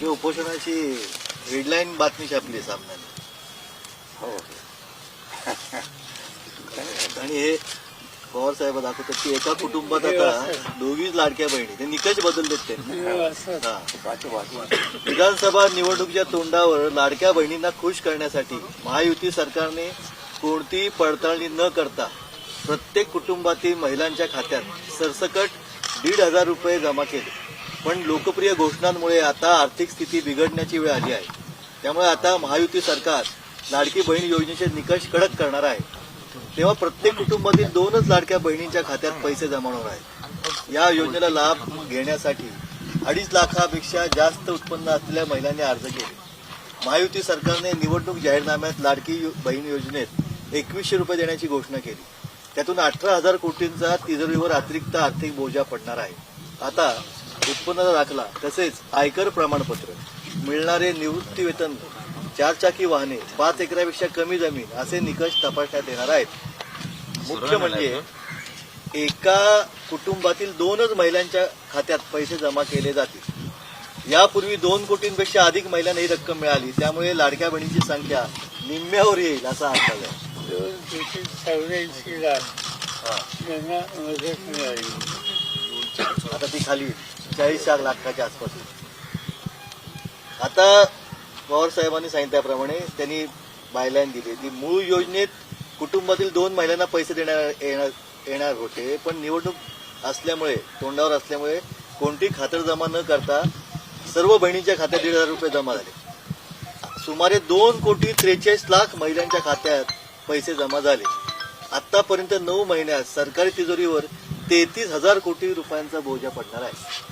जे उपोषणाची हेडलाईन बातमी छापली सामन्याने. हो. आणि हे पवार साहेब दाखवतात की एका कुटुंबात आता दोघीच लाडक्या बहिणी ते निकष बदललेत त्यांनी. विधानसभा निवडणुकीच्या तोंडावर लाडक्या बहिणींना खुश करण्यासाठी महायुती सरकारने कोणतीही पडताळणी न करता प्रत्येक कुटुंबातील महिलांच्या खात्यात सरसकट दीड हजार रुपये जमा केले. पण लोकप्रिय घोषणांमुळे आता आर्थिक स्थिती बिघडण्याची वेळ आली आहे. त्यामुळे आता महायुती सरकार लाडकी बहीण योजनेचे निकष कडक करणार आहे. तेव्हा प्रत्येक कुटुंबातील दोनच लाडक्या बहिणींच्या खात्यात पैसे जमा होणार आहेत. या योजनेला लाभ घेण्यासाठी अडीच लाखापेक्षा जास्त उत्पन्न असलेल्या महिलांनी अर्ज केले. महायुती सरकारने निवडणूक जाहीरनाम्यात लाडकी बहीण योजनेत एकवीसशे रुपये देण्याची घोषणा केली. त्यातून अठरा हजार कोटींचा तिजोरीवर अतिरिक्त आर्थिक बोजा पडणार आहे. आता उत्पन्नाचा दाखला तसेच आयकर प्रमाणपत्र मिळणारे निवृत्ती वेतन चारचाकी वाहने पाच एकरापेक्षा कमी जमीन असे निकष तपासण्यात येणार आहेत. मुख्य म्हणजे एका कुटुंबातील दोनच महिलांच्या खात्यात पैसे जमा केले जातील. यापूर्वी दोन कोटींपेक्षा अधिक महिलांना ही रक्कम मिळाली. त्यामुळे लाडक्या बहिणींची संख्या निम्म्यावर येईल असा अंदाज आहे. दोन कोटी चौऱ्याऐंशी लाख. त्यांना मदत मिळाली आता ती खाली चाळीस चार लाखाच्या आसपास. आता पवार साहेबांनी सांगितल्याप्रमाणे त्यांनी बायलाईन दिली. ती मूळ योजनेत कुटुंबातील दोन महिलांना पैसे देणार येणार येणार होते पण निवडणूक असल्यामुळे तोंडावर असल्यामुळे कोणती खातर जमा न करता सर्व बहिणींच्या खात्यात दीड हजार रुपये जमा झाले. सुमारे दोन कोटी त्रेचाळीस लाख महिलांच्या खात्यात पैसे जमा झाले. आतापर्यंत नऊ महिन्यात सरकारी तिजोरीवर तेहतीस हजार कोटी रुपयांचा बोजा पडणार आहे.